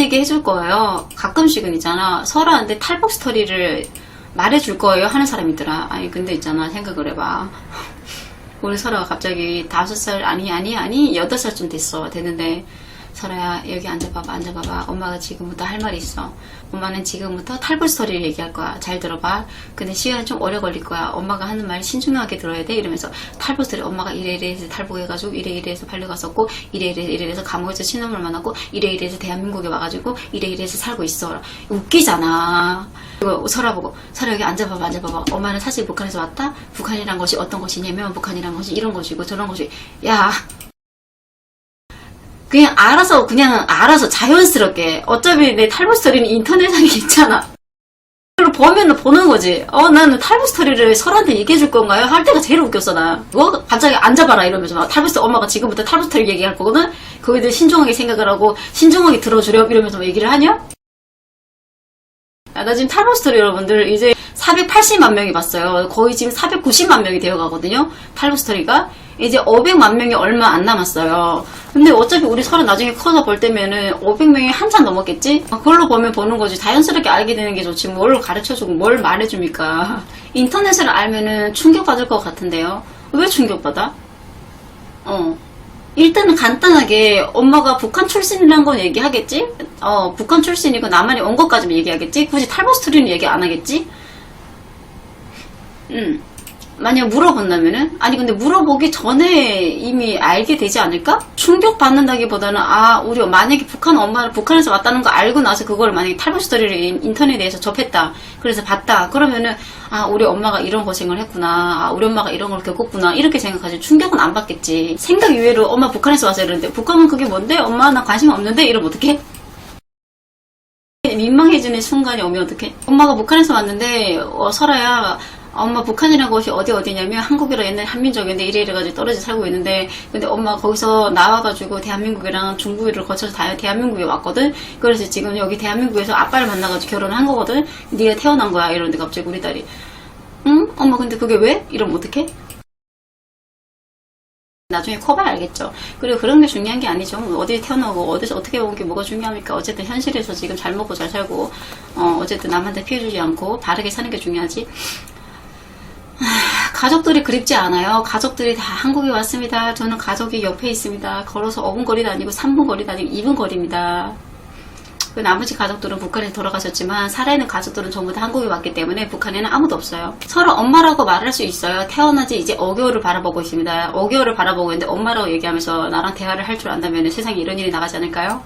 얘기 해줄 거예요. 가끔씩은 있잖아. 설아한테 탈북 스토리를 말해줄 거예요 하는 사람이 있더라. 아니 근데 있잖아 생각을 해봐. 우리 설아가 갑자기 다섯 살 아니 아니 아니 여덟 살쯤 됐어 됐는데 설아야 여기 앉아봐봐 앉아봐봐. 엄마가 지금부터 할 말이 있어. 엄마는 지금부터 탈북 스토리를 얘기할 거야. 잘 들어봐. 근데 시간이 좀 오래 걸릴 거야. 엄마가 하는 말 신중하게 들어야 돼. 이러면서 스토리 엄마가 이래 이래 해서 탈북해가지고 이래 이래 해서 팔려갔었고 이래 이래 이래 해서 감옥에서 친엄마를 만났고 이래 이래 해서 대한민국에 와가지고 이래 이래 해서 살고 있어. 웃기잖아. 그리고 설아 보고 설아 여기 앉아봐봐 앉아봐봐. 엄마는 사실 북한에서 왔다? 북한이란 것이 어떤 것이냐면 북한이란 것이 이런 것이고 저런 것이 야 그냥 알아서 그냥 알아서 자연스럽게 어차피 내 탈북 스토리는 인터넷상에 있잖아 그걸 보면은 보는 거지 어 나는 탈북 스토리를 설한테 얘기해 줄 건가요? 할 때가 제일 웃겼어 나뭐 갑자기 앉아봐라 이러면서 막 탈북 스토리 엄마가 지금부터 탈북 스토리 얘기할 거거든 거기들 신중하게 생각을 하고 신중하게 들어주렴 이러면서 막 얘기를 하냐? 아, 나 지금 탈북 스토리 여러분들 이제 480만 명이 봤어요. 거의 지금 490만 명이 되어 가거든요. 탈북 스토리가. 이제 500만 명이 얼마 안 남았어요. 근데 어차피 우리 서로 나중에 커서 볼 때면은 500명이 한참 넘었겠지? 아, 그걸로 보면 보는 거지. 자연스럽게 알게 되는 게 좋지. 뭘 가르쳐주고 뭘 말해줍니까? 인터넷을 알면은 충격받을 것 같은데요. 왜 충격받아? 어. 일단은 간단하게 엄마가 북한 출신이라는 건 얘기하겠지? 어, 북한 출신이고 남한이 온 것까지만 얘기하겠지? 굳이 탈북 스토리는 얘기 안 하겠지? 음. 만약 물어본다면은? 아니, 근데 물어보기 전에 이미 알게 되지 않을까? 충격 받는다기보다는, 아, 우리 만약에 북한 엄마를 북한에서 왔다는 거 알고 나서 그걸 만약에 탈북 스토리를 인- 인터넷에서 접했다. 그래서 봤다. 그러면은, 아, 우리 엄마가 이런 고생을 했구나. 아, 우리 엄마가 이런 걸 겪었구나. 이렇게 생각하지. 충격은 안 받겠지. 생각 이외로 엄마 북한에서 와서 이러는데, 북한은 그게 뭔데? 엄마 나 관심 없는데? 이러면 어떡해? 민망해지는 순간이 오면 어떡해? 엄마가 북한에서 왔는데, 어, 설아야, 엄마 북한이라는 곳이 어디 어디냐면 한국이라 옛날 한민족인데 이래 이래가지고 떨어져 살고 있는데 근데 엄마 거기서 나와가지고 대한민국이랑 중국을 거쳐서 다 대한민국에 왔거든 그래서 지금 여기 대한민국에서 아빠를 만나가지고 결혼을 한 거거든 네가 태어난 거야 이러는데 갑자기 우리 딸이 응? 엄마 근데 그게 왜? 이러면 어떡해? 나중에 커봐야 알겠죠. 그리고 그런 게 중요한 게 아니죠. 뭐 어디에 태어나고 어디서 어떻게 온 게 뭐가 중요합니까? 어쨌든 현실에서 지금 잘 먹고 잘 살고 어, 어쨌든 남한테 피해 주지 않고 바르게 사는 게 중요하지. 하, 가족들이 그립지 않아요. 가족들이 다 한국에 왔습니다. 저는 가족이 옆에 있습니다. 걸어서 5분 거리 다니고 3분 거리 다니고 2분 거리입니다. 그 나머지 가족들은 북한에 돌아가셨지만 살아있는 가족들은 전부 다 한국에 왔기 때문에 북한에는 아무도 없어요. 서로 엄마라고 말할 수 있어요. 태어난 지 이제 5개월을 바라보고 있습니다. 5개월을 바라보고 있는데 엄마라고 얘기하면서 나랑 대화를 할 줄 안다면 세상에 이런 일이 나가지 않을까요?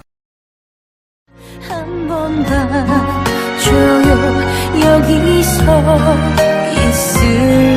한번 봐줘요 여기서 있을게요